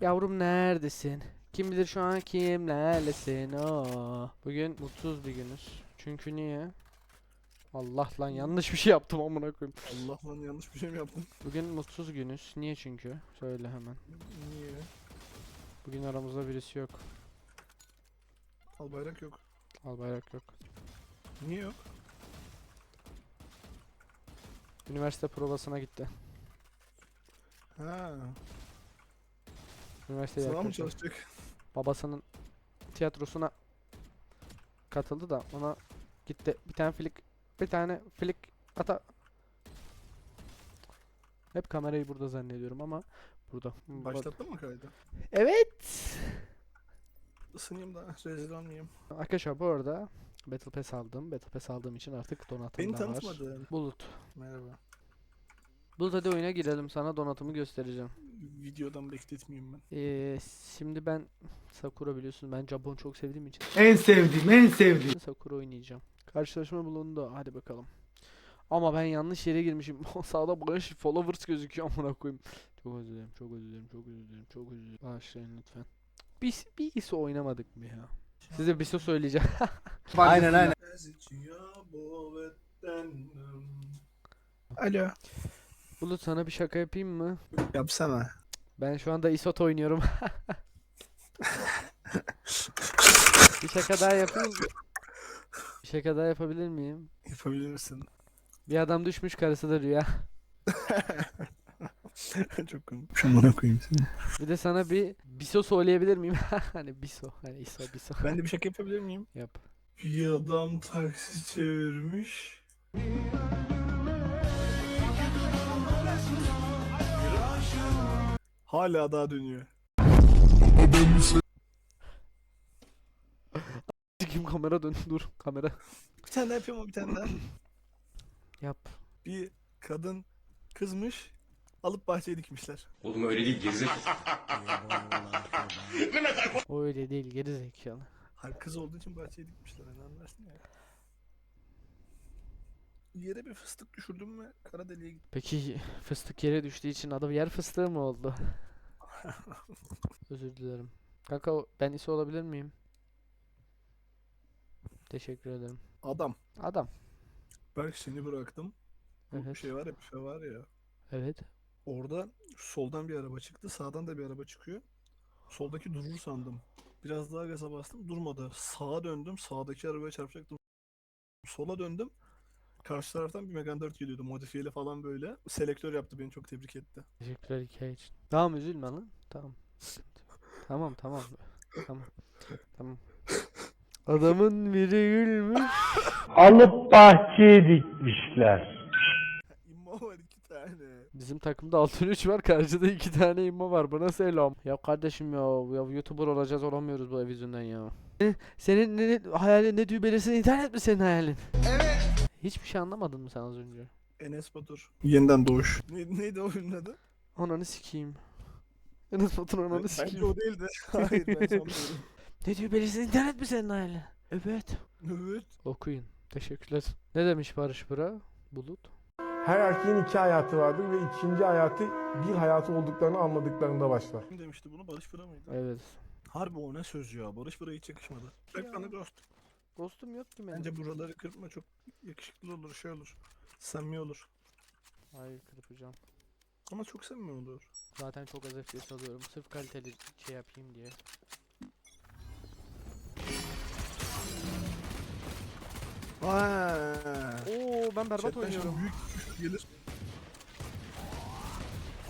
Yavrum neredesin? Kim bilir şu an kimlerlesin? Oo. Bugün mutsuz bir günüz. Çünkü niye? Allah lan yanlış bir şey yaptım amına koyayım. Allah lan yanlış bir şey mi yaptım? Bugün mutsuz günüz. Niye çünkü? Söyle hemen. Niye? Bugün aramızda birisi yok. Al bayrak yok. Al bayrak yok. Niye yok? Üniversite provasına gitti. Ha. Üniversiteye Sınav mı yaklaşıyor. çalışacak? babasının tiyatrosuna katıldı da ona gitti bir tane flik bir tane flik ata hep kamerayı burada zannediyorum ama burada. Ba- Başlattın mı kaydı? Evet. Isınayım da rezil olmayayım. Arkadaşlar bu arada Battle Pass aldım. Battle Pass aldığım için artık donatım Beni da var. tanıtmadın. Bulut. Merhaba. Bulut hadi oyuna girelim sana donatımı göstereceğim. Videodan bekletmeyeyim ben. Ee, şimdi ben Sakura biliyorsun ben Japon çok sevdiğim için En sevdiğim, en sevdiğim. Sakura oynayacağım. Karşılaşma bulundu. Hadi bakalım. Ama ben yanlış yere girmişim. Sağda bağış followers gözüküyor amına koyayım. Çok özür dilerim. Çok özür dilerim. Çok özür dilerim. Çok özür dilerim. Bağışlayın lütfen. Bir, bir ISO oynamadık mı ya? Size bir ISO söyleyeceğim. Aynen aynen. Alo. Bulut sana bir şaka yapayım mı? Yapsana. Ben şu anda ISOT oynuyorum. bir şaka daha yapayım. Bir şaka daha yapabilir miyim? Yapabilir misin? Bir adam düşmüş karısı da rüya. Çok komik. Şunu koyayım seni. Bir de sana bir biso söyleyebilir miyim? hani biso, hani iso, biso. Ben de bir şaka yapabilir miyim? Yap. Bir adam taksi çevirmiş. Hala daha dönüyor. Kim kamera dön dur kamera. Bir tane daha yapayım mı bir tane daha? Yap. Bir kadın kızmış. Alıp bahçeye dikmişler. Oğlum öyle değil gerizekalı. O öyle değil geri zekalı. Hayır kız olduğu için bahçeye dikmişler. Hani anlarsın ya. Yere bir fıstık düşürdüm ve kara deliğe gittim. Peki fıstık yere düştüğü için adı yer fıstığı mı oldu? Özür dilerim. Kanka ben ise olabilir miyim? Teşekkür ederim. Adam. Adam. Berk seni bıraktım. Bu Evet. şey var ya büfe var ya. Evet. Orada soldan bir araba çıktı. Sağdan da bir araba çıkıyor. Soldaki durur sandım. Biraz daha gaza bastım. Durmadı. Sağa döndüm. Sağdaki arabaya çarpacaktım. Sola döndüm. Karşı taraftan bir Megane 4 geliyordu. Modifiyeli falan böyle. Selektör yaptı beni çok tebrik etti. Teşekkürler hikaye için. Tamam üzülme lan. Tamam. Tamam tamam. Tamam. Tamam. Adamın biri gülmüş. Alıp bahçeye dikmişler. İmmo var iki tane. Bizim takımda altın 3 var. Karşıda 2 tane immo var. Bana selam. Ya kardeşim ya, ya YouTuber olacağız olamıyoruz bu ev yüzünden ya. Senin ne, ne- hayalin ne düğmelisin internet mi senin hayalin? Evet. Hiçbir şey anlamadın mı sen az önce? Enes Batur. Yeniden doğuş. Ne, neydi o filmin adı? Ananı sikeyim. Enes Batur ananı Bence sikeyim. o değildi. Hayır ben sanmıyorum. Ne düğmelisin internet mi senin hayalin? Evet. Evet. Okuyun. Teşekkürler. Ne demiş Barış Bura? Bulut. Her erkeğin iki hayatı vardır ve ikinci hayatı bir hayatı olduklarını anladıklarında başlar. Kim demişti bunu? Barış Fıra mıydı? Evet. Harbi o ne söz ya? Barış Fıra hiç yakışmadı. Bak bana dost. Ghost'um yok ki benim. Bence buraları kırpma çok yakışıklı olur, şey olur. Samimi olur. Hayır kırpacağım. Ama çok samimi olur. Zaten çok az FPS alıyorum. Sırf kaliteli şey yapayım diye. Oo ben berbat Chatten şimdi oynuyorum. büyük küfür gelir.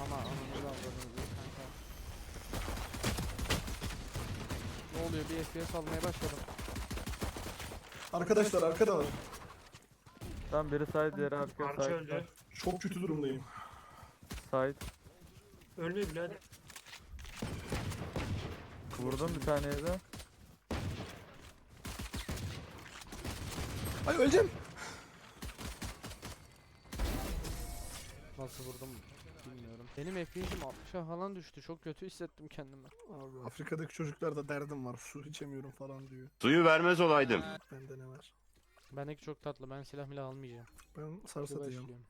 Ama ananızı avradınızı kanka. Ne oluyor bir FPS almaya başladım. Arkadaşlar arkada var. Tam biri side diğeri arka side. Çok kötü durumdayım. Side. Ölmüyor birader. Vurdum bir taneye de. Ay öleceğim. Nasıl vurdum bilmiyorum. Benim FPS'im 60'a falan düştü. Çok kötü hissettim kendimi. Abi Afrika'daki çocuklarda derdim var. Su içemiyorum falan diyor. Suyu vermez olaydım. Bende ne var? Bendeki çok tatlı. Ben silah milah almayacağım. Ben sar Hadi satacağım. başlıyorum.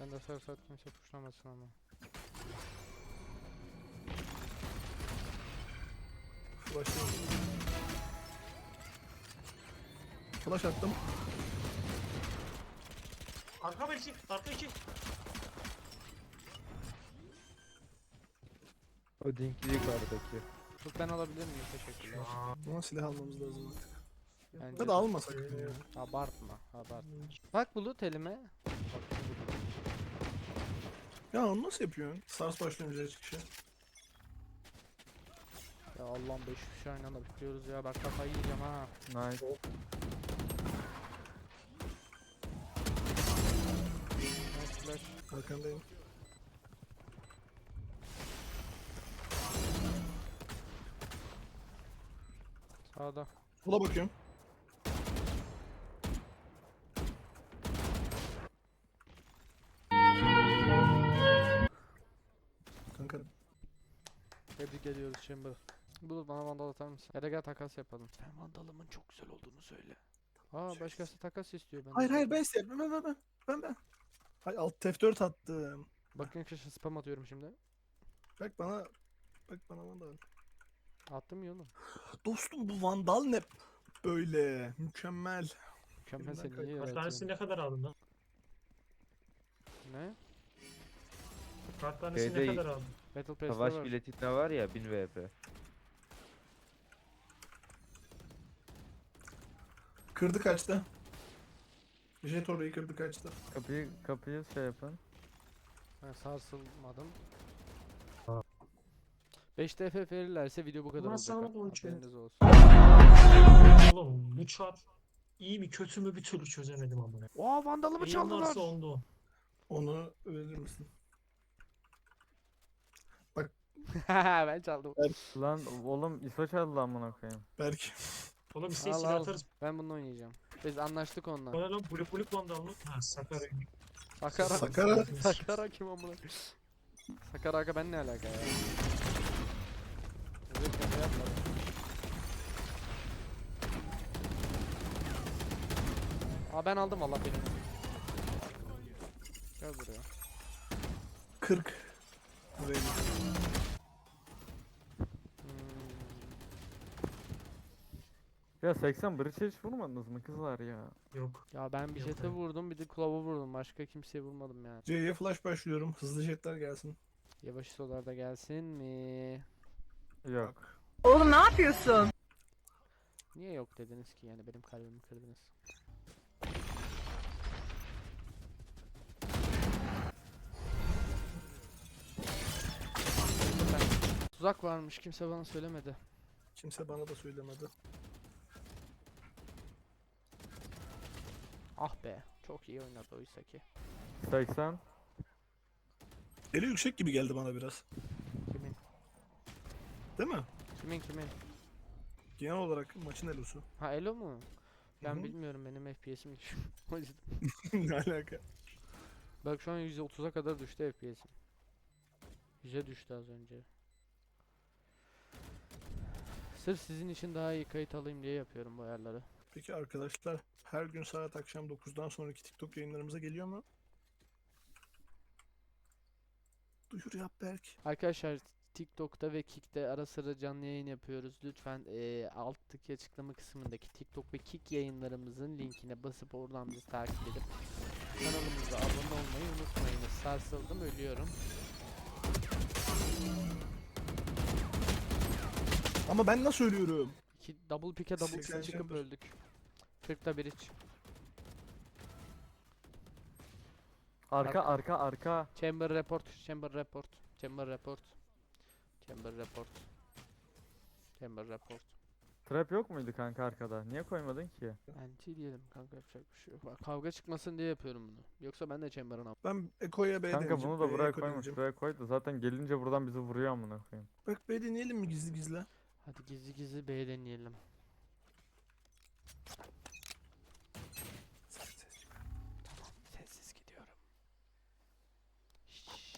Ben de sar sat kimse tuşlamasın ama. Başlayalım. Flash attım. Arka bir iki. Arka iki. O dinkli yukarıdaki. Tut ben alabilir miyim? Teşekkürler. Ama silah almamız lazım artık. Bence Ya da almasak mı ya? Abartma, abartma. Bak bulut elime. Ya onu nasıl yapıyorsun? Sars başlıyor çıkışı. Ya Allah'ım 5 kişi aynı anda bitiriyoruz ya. Bak kafayı yiyeceğim ha. Nice Arkandayım. Sağda. Sola bakıyorum. Kanka Tebrik ediyoruz Chamber. Bulut bana vandal atar mısın? Ya da gel takas yapalım. Sen vandalımın çok güzel olduğunu söyle. Aa başkası takas istiyor benden. Hayır hayır ben istedim. Ben ben ben. Ben ben. Hayır alt F4 attım. Bakın arkadaşlar spam atıyorum şimdi. Bak bana. Bak bana vandal. Attım ya oğlum. Dostum bu vandal ne? Böyle mükemmel. Mükemmel seni iyi Kaç ne kadar aldın lan? Ne? Kaç tanesini ne Şeyde- kadar aldın? Battle Pass'te Savaş var. biletinde var ya 1000 VP. Kırdı kaçta? Jet orayı kırdı kaçta? Kapıyı kapıyı şey yapın. Ben sarsılmadım. 5 TF verirlerse video bu kadar Ulan olacak. Haberiniz olsun. Oğlum bu çar iyi mi kötü mü bir türlü çözemedim ama. Oha vandalımı İyi çaldılar. varsa oldu. Onu verir misin? ben çaldım. Lan oğlum ISO çaldı lan amına koyayım. Belki. Oğlum isteyin Al silah al. atarız. Ben bununla oynayacağım. Biz anlaştık onunla. O ne lan bluk bluk vandal mı? Ha Sakarya. Sakara. Sakara. Sakara kim amına? Sakara aga ben ne alaka ya? Evet, şaka yapmadım. Aa ben aldım Allah benim. Gel buraya. 40. Buraya Ya 80 bridge hiç vurmadınız mı kızlar ya? Yok. Ya ben bir Yok jete vurdum bir de kulava vurdum. Başka kimseye vurmadım yani. C'ye flash başlıyorum. Hızlı jetler gelsin. Yavaş solar da gelsin mi? Yok. Oğlum ne yapıyorsun? Niye yok dediniz ki yani benim kalbimi kırdınız. Tuzak varmış kimse bana söylemedi. Kimse bana da söylemedi. Ah be çok iyi oynadı oysa ki. 80. Eli yüksek gibi geldi bana biraz. Kimin? Değil mi? Kimin kimin? Genel olarak maçın elosu. Ha Elo mu? Ben hı. bilmiyorum benim FPS'im düşük. O yüzden. ne alaka? Bak şu an 130'a kadar düştü FPS'im. 100'e düştü az önce. Sırf sizin için daha iyi kayıt alayım diye yapıyorum bu ayarları. Peki arkadaşlar her gün saat akşam 9'dan sonraki TikTok yayınlarımıza geliyor mu? Duyur yap Berk. Arkadaşlar TikTok'ta ve Kick'te ara sıra canlı yayın yapıyoruz. Lütfen eee alttaki açıklama kısmındaki TikTok ve Kick yayınlarımızın linkine basıp oradan bizi takip edip kanalımıza abone olmayı unutmayınız. Sarsıldım ölüyorum. Ama ben nasıl ölüyorum? İki double pick'e double 80 pick çıkıp chamber. öldük. 40'ta bir iç. Arka arka arka. Chamber report, chamber report, chamber report. Chamber report. Chamber report. Trap yok muydu kanka arkada? Niye koymadın ki? Anti diyelim kanka yapacak bir şey yok. Bak, kavga çıkmasın diye yapıyorum bunu. Yoksa ben de chamber'ın am- Ben Eko'ya B Kanka bunu da buraya koymuş. Buraya koy da zaten gelince buradan bizi vuruyor amına koyayım. Bak B deneyelim mi gizli gizli? Hadi gizli gizli B deneyelim. Tamam, sessiz gidiyorum. Şşş.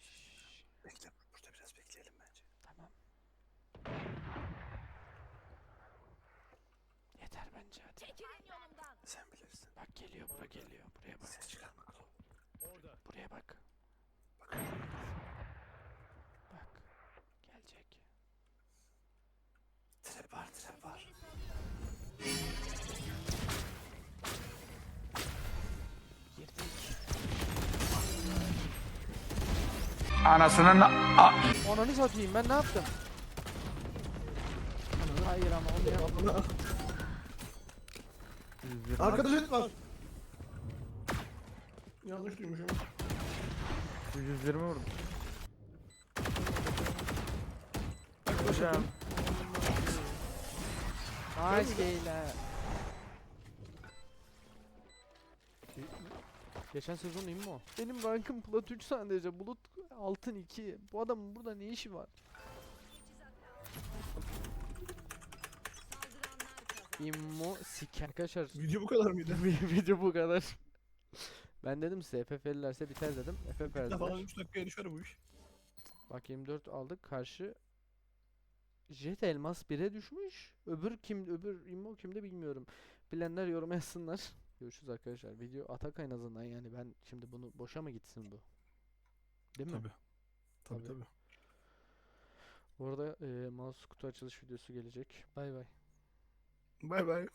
Şşş, Bekle burada biraz bekleyelim bence. Tamam. Yeter bence hadi. Sen bilirsin. Bak geliyor bura geliyor. Buraya bak. Ses çıkarma Klo. Buraya bak. Bakın. Bak. Anasının Ananı satayım ben ne yaptım? Hayır ama onu yapmadım. 120. Arkada jet var. Yanlış duymuşum. 120 vurdum. Arkadaşlar Hocam. Nice beyler. Geçen sezon iyi mi o? Benim rankım plat 3 sadece. Bulut altın 2. Bu adamın burada ne işi var? İmmo siker. Arkadaşlar video bu kadar mıydı? video bu kadar. Ben dedim size FF'lilerse biter dedim. FF falan verdiler. 3 dakikaya düşer bu iş. Bak 24 aldık karşı Jet Elmas 1'e düşmüş. Öbür kim öbür immo kimde bilmiyorum. Bilenler yorum yazsınlar. Görüşürüz arkadaşlar. Video atak en azından yani ben şimdi bunu boşa mı gitsin bu? Değil mi? Tabii. Tabii Tabii. tabii. Bu arada e, mouse kutu açılış videosu gelecek. Bay bay. Bay bay.